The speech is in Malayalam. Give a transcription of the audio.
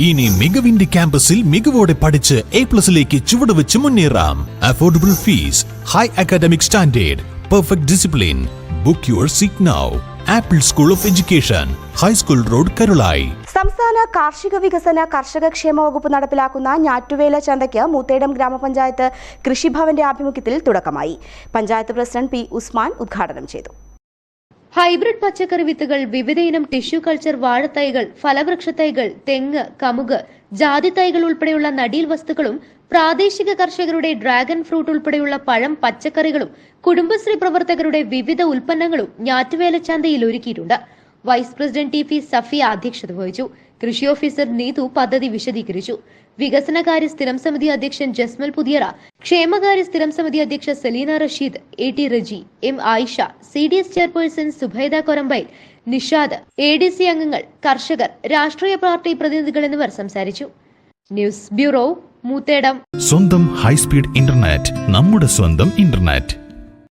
ഇനി മികവിന്റെ ക്യാമ്പസിൽ മികവോടെ പഠിച്ച് എ പ്ലസിലേക്ക് ചുവടുവെച്ച് മുന്നേറാം. Affordable fees high academic standard perfect discipline book your seat now Apple school of education high school road Karulayi സംസ്ഥാന കാർഷിക വികസന കർഷക ക്ഷേമ വകുപ്പ് നടപ്പിലാക്കുന്ന ഞാറ്റുവേല ചന്തയ്ക്ക് മൂത്തേടം ഗ്രാമപഞ്ചായത്ത് കൃഷിഭവന്റെ ആഭിമുഖ്യത്തിൽ തുടക്കമായി. പഞ്ചായത്ത് പ്രസിഡന്റ് പി ഉസ്മാൻ ഉദ്ഘാടനം ചെയ്തു. ഹൈബ്രിഡ് പച്ചക്കറി വിത്തുകൾ വിവിധയിനം ടിഷ്യൂ കൾച്ചർ വാഴത്തൈകൾ ഫലവൃക്ഷത്തൈകൾ തെങ്ങ് കമുക് ജാതി തൈകൾ ഉൾപ്പെടെയുള്ള നടീൽ വസ്തുക്കളും പ്രാദേശിക കർഷകരുടെ ഡ്രാഗൺ ഫ്രൂട്ട് ഉൾപ്പെടെയുള്ള പഴം പച്ചക്കറികളും കുടുംബശ്രീ പ്രവർത്തകരുടെ വിവിധ ഉൽപ്പന്നങ്ങളും ഞാറ്റുവേല ചന്തയിൽ ഒരുക്കിയിട്ടുണ്ട്. Vice president T P Safiya അധ്യക്ഷത വഹിച്ചു. കൃഷി ഓഫീസർ നീതു പദ്ധതി വിശദീകരിച്ചു. വികസനകാര്യ സ്ഥിരം സമിതി അധ്യക്ഷൻ ജസ്മൽ പുതിയറ ക്ഷേമകാര്യ സ്ഥിരം സമിതി അധ്യക്ഷ Saleena Rasheed A T Reji M Ayisha C D S chairperson Subaida Korambayil Nishad A D C അംഗങ്ങൾ കർഷകർ രാഷ്ട്രീയ പാർട്ടി പ്രതിനിധികൾ എന്നിവർ സംസാരിച്ചു. News bureau Moothedam. സ്വന്തം ഹൈസ്പീഡ് ഇന്റർനെറ്റ് നമ്മുടെ സ്വന്തം ഇന്റർനെറ്റ്.